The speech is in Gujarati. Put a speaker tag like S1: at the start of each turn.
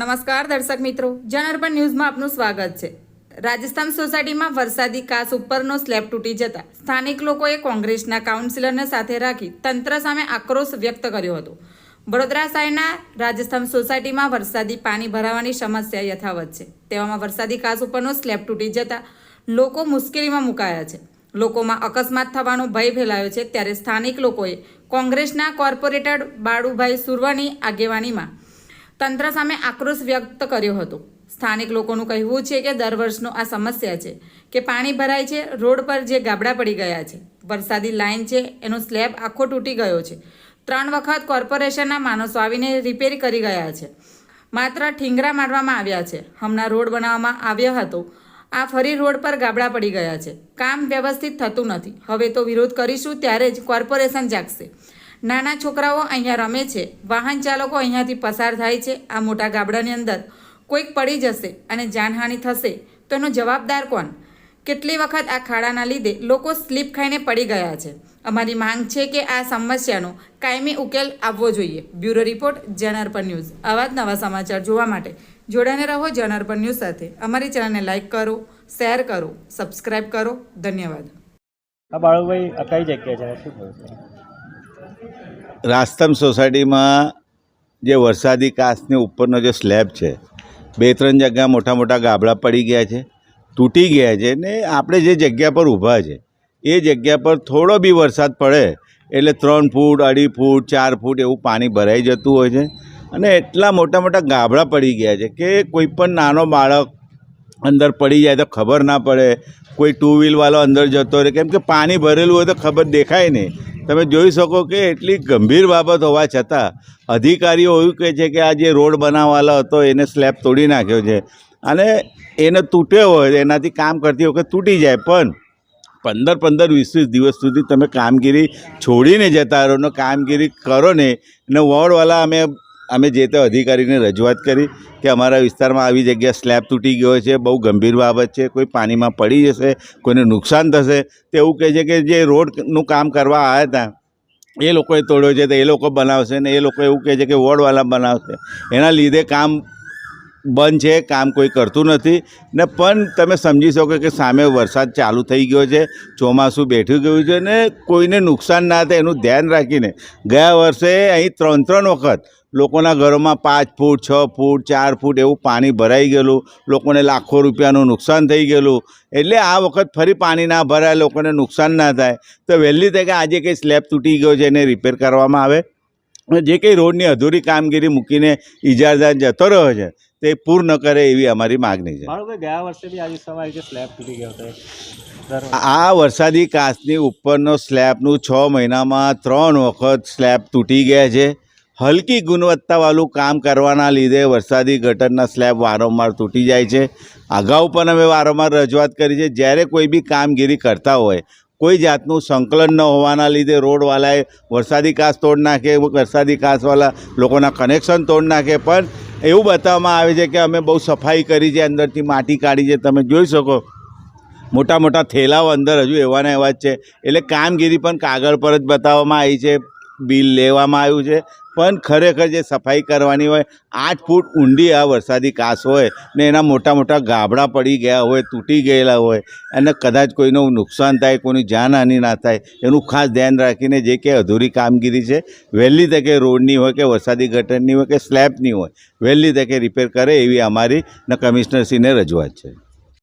S1: નમસ્કાર દર્શક મિત્રો જનઅર્પણ ન્યૂઝમાં આપનું સ્વાગત છે. રાજસ્થાન સોસાયટીમાં વરસાદી કાસ ઉપરનો સ્લેબ તૂટી જતા સ્થાનિક લોકોએ કોંગ્રેસના કાઉન્સિલરને સાથે રાખી તંત્ર સામે આક્રોશ વ્યક્ત કર્યો હતો. વડોદરા શહેરના રાજસ્થાન સોસાયટીમાં વરસાદી પાણી ભરાવાની સમસ્યા યથાવત છે. તેવામાં વરસાદી કાસ ઉપરનો સ્લેબ તૂટી જતા લોકો મુશ્કેલીમાં મુકાયા છે. લોકોમાં અકસ્માત થવાનો ભય ફેલાયો છે. ત્યારે સ્થાનિક લોકોએ કોંગ્રેસના કોર્પોરેટર બાળુભાઈ સુરવાની આગેવાનીમાં તંત્ર સામે આક્રોશ વ્યક્ત કર્યો હતો. સ્થાનિક લોકોનું કહેવું છે કે દર વર્ષનો આ સમસ્યા છે કે પાણી ભરાય છે, રોડ પર જે ગાબડા પડી ગયા છે, વરસાદી લાઇન છે, એનો સ્લેબ આખો તૂટી ગયો છે. ત્રણ વખત કોર્પોરેશનના માણસો આવીને રિપેર કરી ગયા છે. માત્ર ઠીંગરા મારવામાં આવ્યા છે. હમણાં રોડ બનાવવામાં આવ્યો હતો. આ ફરી રોડ પર ગાબડા પડી ગયા છે. કામ વ્યવસ્થિત થતું નથી. હવે તો વિરોધ કરીશું ત્યારે જ કોર્પોરેશન જાગશે. નાના છોકરાઓ અહીંયા રમે છે. વાહન ચાલકો અહીંયાથી પસાર થાય છે. આ મોટા ગાબડાની અંદર કોઈક પડી જશે અને જાનહાનિ થશે. તો એનો જવાબદાર કોણ? કેટલી વખત આ ખાડાના લીધે લોકો સ્લીપ ખાઈને પડી ગયા છે. અમારી માંગ છે કે આ સમસ્યાનો કાયમી ઉકેલ આવવો જોઈએ. Bureau report Janarpan news. આવા જ નવા સમાચાર જોવા માટે જોડાને રહો જનાર્પણ ન્યૂઝ સાથે. અમારી ચેનલને લાઇક કરો, શેર કરો, સબસ્ક્રાઇબ કરો. ધન્યવાદ.
S2: આ બાળુભાઈ કઈ જગ્યા છે? શું કહ્યું
S3: રાસ્તમ સોસાયટીમાં જે વરસાદી કાચની ઉપરનો જે સ્લેબ છે, બે ત્રણ જગ્યા મોટા મોટા ગાબડા પડી ગયા છે, તૂટી ગયા છે ને આપણે જે જગ્યા પર ઊભા છે, એ જગ્યા પર થોડો બી વરસાદ પડે એટલે ત્રણ ફૂટ, અઢી ફૂટ, ચાર ફૂટ એવું પાણી ભરાઈ જતું હોય છે અને એટલા મોટા મોટા ગાબડા પડી ગયા છે કે કોઈ પણ નાનો બાળક અંદર પડી જાય તો ખબર ના પડે, કોઈ ટુ વ્હીલવાળો અંદર જતો રહે, કેમ કે પાણી ભરેલું હોય તો ખબર દેખાય નહીં. તમે જોઈ શકો કે એટલી ગંભીર બાબત હોવા છતાં અધિકારીઓ એવું કહે છે કે આ જે રોડ બનાવવાલો હતો એને સ્લેબ તોડી નાખ્યો છે. અને એને તૂટ્યો હોય, એનાથી કામ કરતી વખત તૂટી જાય. પણ પંદર પંદર વીસ વીસ દિવસ સુધી તમે કામગીરી છોડીને જતા રહો ને કામગીરી કરો ને અને વોર્ડવાળા અમે અમે જે તે અધિકારીને રજૂઆત કરી કે અમારા વિસ્તારમાં આવી જગ્યા સ્લેબ તૂટી ગયો છે, બહુ ગંભીર બાબત છે, કોઈ પાણીમાં પડી જશે, કોઈને નુકસાન થશે તેવું કહે છે કે જે રોડનું કામ કરવા આવ્યા હતા, એ લોકોએ તોડ્યો છે, તો એ લોકો બનાવશે ને એ લોકો એવું કહે છે કે વોર્ડવાળા બનાવશે. એના લીધે કામ બંધ છે, કામ કોઈ કરતું નથી. ને પણ તમે સમજી શકો કે સામે વરસાદ ચાલુ થઈ ગયો છે, ચોમાસું બેઠું ગયું છે ને કોઈને નુકસાન ના થાય એનું ધ્યાન રાખીને. ગયા વર્ષે અહીં ત્રણ ત્રણ વખત લોકોના ઘરોમાં પાંચ ફૂટ, છ ફૂટ, ચાર ફૂટ એવું પાણી ભરાઈ ગયેલું, લોકોને લાખો રૂપિયાનું નુકસાન થઈ ગયેલું. એટલે આ વખત ફરી પાણી ના ભરાય, લોકોને નુકસાન ના થાય. તો વહેલી તકે આજે કંઈ સ્લેબ તૂટી ગયો છે એને રિપેર કરવામાં આવે. જે કંઈ રોડની અધૂરી કામગીરી મૂકીને ઇજારદાર જતો રહ્યો છે તે પૂર્ણ કરે એવી અમારી માગણી છે.
S2: ગયા વર્ષે બી આજે સવારે જે સ્લેબ તૂટી ગયો હતો
S3: આ વરસાદી કાચની ઉપરનો સ્લેબનું છ મહિનામાં ત્રણ વખત સ્લેબ તૂટી ગયા છે. હલકી ગુણવત્તાવાળું કામ કરવાના લીધે વરસાદી ગટરના સ્લેબ વારંવાર તૂટી જાય છે. અગાઉ પણ અમે વારંવાર રજૂઆત કરી છે જ્યારે કોઈ બી કામગીરી કરતા હોય કોઈ જાતનું સંકલન ન હોવાના લીધે રોડવાલાએ વરસાદી કાચ તોડ નાખે વરસાદી કાચવાળા લોકોના કનેક્શન તોડ નાખે પણ એવું બતાવવામાં આવે છે કે અમે બહુ સફાઈ કરી છે, અંદરથી માટી કાઢી છે. તમે જોઈ શકો, મોટા મોટા થેલાઓ અંદર હજુ એવાના એવા જ છે. એટલે કામગીરી પણ કાગળ પર જ બતાવવામાં આવી છે. બિલ લેવામાં આવ્યું છે. પણ ખરેખર જે સફાઈ કરવાની હોય, આઠ ફૂટ ઊંડી આ વરસાદી કાસ હોય ને એના મોટા મોટા ગાબડા પડી ગયા હોય, તૂટી ગયેલા હોય અને કદાચ કોઈનું નુકસાન થાય, કોઈની જાનહાનિ ના થાય, એનું ખાસ ધ્યાન રાખીને જે કે અધૂરી કામગીરી છે, વહેલી તકે રોડની હોય કે વરસાદી ગટરની હોય કે સ્લેબની હોય, વહેલી તકે રિપેર કરે એવી અમારી ને કમિશનરશ્રીને રજૂઆત છે.